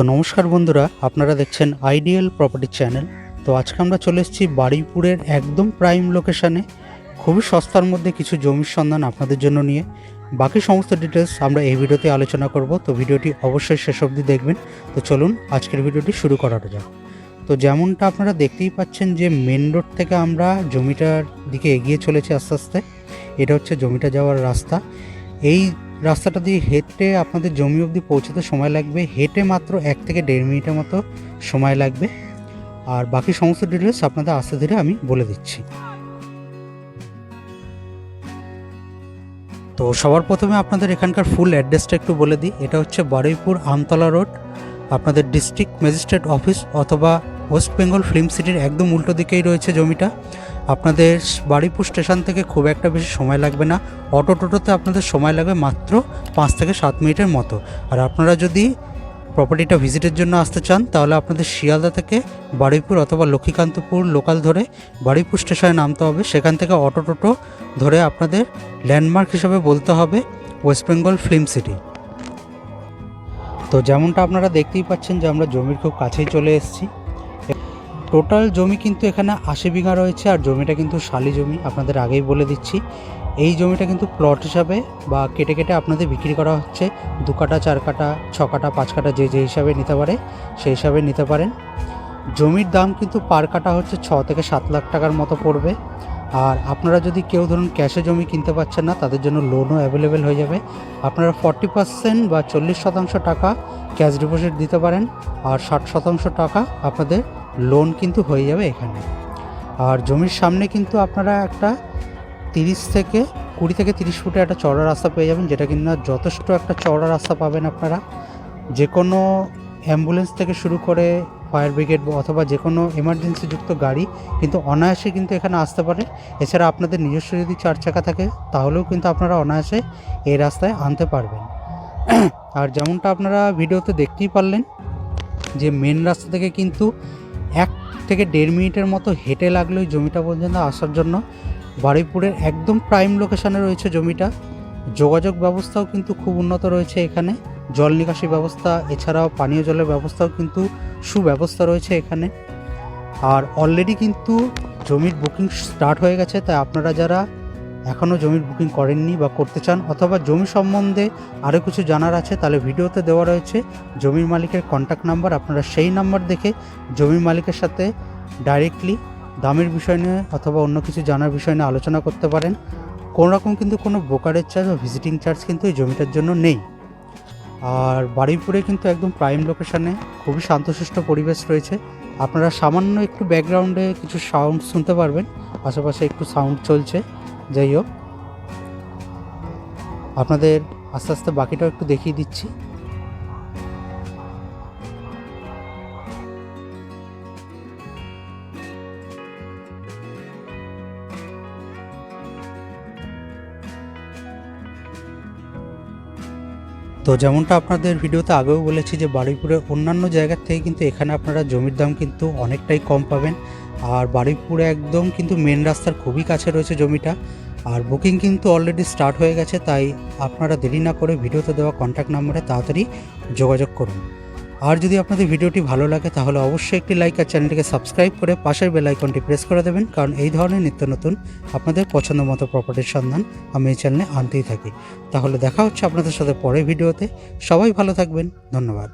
তো নমস্কার বন্ধুরা, আপনারা দেখছেন আইডিয়াল প্রপার্টি চ্যানেল তো আজকে আমরা চলে এসেছি বারুইপুরের একদম প্রাইম লোকেশানে খুবই সস্তার মধ্যে কিছু জমির সন্ধান আপনাদের জন্য নিয়ে। বাকি সমস্ত ডিটেলস আমরা এই ভিডিওতে আলোচনা করব। তো ভিডিওটি অবশ্যই শেষ অবধি দেখবেন। তো চলুন আজকের ভিডিওটি শুরু করা যাক। তো যেমনটা আপনারা দেখতেই পাচ্ছেন যে মেন রোড থেকে আমরা জমিটার দিকে এগিয়ে চলেছি আস্তে আস্তে। এটা হচ্ছে জমিটা যাওয়ার রাস্তা। এই রাস্তাটা দিয়ে হেঁটে আপনাদের জমি অবধি পৌঁছতে সময় লাগবে। হেঁটে মাত্র এক থেকে দেড় মিনিটের মতো সময় লাগবে। আর বাকি সমস্ত ডিটেলস আপনাদের আস্তে ধীরে আমি বলে দিচ্ছি। তো সবার প্রথমে আপনাদের এখানকার ফুল অ্যাড্রেসটা একটু বলে দিই। এটা হচ্ছে বারুইপুর আমতলা রোড আপনাদের ডিস্ট্রিক্ট ম্যাজিস্ট্রেট অফিস অথবা ওয়েস্ট বেঙ্গল ফিল্ম সিটির একদম উল্টো দিকেই রয়েছে জমিটা। আপনাদের বাড়িপুর স্টেশন থেকে খুব একটা বেশি সময় লাগবে না। অটো টোটোতে আপনাদের সময় লাগবে মাত্র পাঁচ থেকে সাত মিনিটের মতো। আর আপনারা যদি প্রপার্টিটা ভিজিটের জন্য আসতে চান, তাহলে আপনাদের শিয়ালদা থেকে বারুইপুর অথবা লক্ষ্মীকান্তপুর লোকাল ধরে বারুইপুর স্টেশনে নামতে হবে। সেখান থেকে অটো টোটো ধরে আপনাদের ল্যান্ডমার্ক হিসাবে বলতে হবে ওয়েস্ট বেঙ্গল ফিল্ম সিটি। তো যেমনটা আপনারা দেখতেই পাচ্ছেন যে আমরা জমির খুব কাছেই চলে এসেছি। টোটাল জমি কিন্তু এখানে আশি বিঘা রয়েছে, আর জমিটা কিন্তু শালি জমি, আপনাদের আগেই বলে দিচ্ছি। এই জমিটা কিন্তু প্লট হিসাবে বা কেটে কেটে আপনাদের বিক্রি করা হচ্ছে। দু কাটা, চার কাটা, ছ কাটা, পাঁচ কাটা যে যে হিসাবে নিতে পারে, সেই হিসাবে নিতে পারেন। জমির দাম কিন্তু পার কাটা হচ্ছে ছ থেকে সাত লাখ টাকার মতো পড়বে। আর আপনারা যদি কেউ ধরুন ক্যাশে জমি কিনতে পারছেন না, তাদের জন্য লোনও অ্যাভেলেবেল হয়ে যাবে। আপনারা ফর্টি পার্সেন্ট বা চল্লিশ শতাংশ টাকা ক্যাশ ডিপোজিট দিতে পারেন, আর ষাট শতাংশ টাকা আপনাদের লোন কিন্তু হয়ে যাবে এখানে। আর জমির সামনে কিন্তু আপনারা একটা তিরিশ থেকে, কুড়ি থেকে তিরিশ ফুটে একটা চওড়া রাস্তা পেয়ে যাবেন, যেটা কিন্তু যথেষ্ট একটা চওড়া রাস্তা পাবেন আপনারা। যে কোনো অ্যাম্বুলেন্স থেকে শুরু করে ফায়ার ব্রিগেড অথবা যে কোনো এমার্জেন্সি যুক্ত গাড়ি কিন্তু অনায়াসে কিন্তু এখানে আসতে পারে। এছাড়া আপনাদের নিজস্ব যদি চার চাকা থাকে, তাহলেও কিন্তু আপনারা অনায়াসে এই রাস্তায় আনতে পারবেন। আর যেমনটা আপনারা ভিডিওতে দেখতেই পারলেন, যে মেন রাস্তা থেকে কিন্তু এক থেকে দেড় মিনিটের মতো হেঁটে লাগল ওই জমিটা পর্যন্ত আসার জন্য। বারুইপুরের একদম প্রাইম লোকেশানে রয়েছে জমিটা। যোগাযোগ ব্যবস্থাও কিন্তু খুব উন্নত রয়েছে এখানে। জল নিকাশি ব্যবস্থা, এছাড়াও পানীয় জলের ব্যবস্থাও কিন্তু সুব্যবস্থা রয়েছে এখানে। আর অলরেডি কিন্তু জমির বুকিং স্টার্ট হয়ে গেছে, তাই আপনারা যারা এখনও জমির বুকিং করেননি বা করতে চান অথবা জমি সম্বন্ধে আরও কিছু জানার আছে, তাহলে ভিডিওতে দেওয়া রয়েছে জমির মালিকের কন্ট্যাক্ট নাম্বার আপনারা সেই নাম্বার দেখে জমির মালিকের সাথে ডাইরেক্টলি দামের বিষয় নিয়ে অথবা অন্য কিছু জানার বিষয় নিয়ে আলোচনা করতে পারেন। কোনো রকম কিন্তু কোনো ব্রোকারের চার্জ বা ভিজিটিং চার্জ কিন্তু এই জমিটার জন্য নেই। আর বারুইপুরে কিন্তু একদম প্রাইম লোকেশানে খুবই শান্তশিষ্ট পরিবেশ রয়েছে। আপনারা সামান্য একটু ব্যাকগ্রাউন্ডে কিছু সাউন্ড শুনতে পারবেন, আশেপাশে একটু সাউন্ড চলছে। যাই হোক, আপনাদের আস্তে আস্তে বাকিটাও একটু দেখিয়ে দিচ্ছি। তো যেমনটা আপনাদের ভিডিওতে আগেও বলেছি যে বারুইপুরের অন্যান্য জায়গার থেকে কিন্তু এখানে আপনারা জমির দাম কিন্তু অনেকটাই কম পাবেন। আর বারুইপুরে একদম কিন্তু মেন রাস্তার খুবই কাছে রয়েছে জমিটা। আর বুকিং কিন্তু অলরেডি স্টার্ট হয়ে গেছে, তাই আপনারা দেরি না করে ভিডিওতে দেওয়া কন্ট্যাক্ট নাম্বারে তাড়াতাড়ি যোগাযোগ করুন। আর যদি আপনাদের ভিডিওটি ভালো লাগে, তাহলে অবশ্যই একটি লাইক আর চ্যানেলটিকে সাবস্ক্রাইব করে পাশের বেল আইকনটি প্রেস করে দেবেন, কারণ এই ধরনের নিত্য নতুন আপনাদের পছন্দ মতো প্রপার্টির সন্ধান আমি এই চ্যানেলে আনতেই থাকি। তাহলে দেখা হচ্ছে আপনাদের সাথে পরের ভিডিওতে। সবাই ভালো থাকবেন, ধন্যবাদ।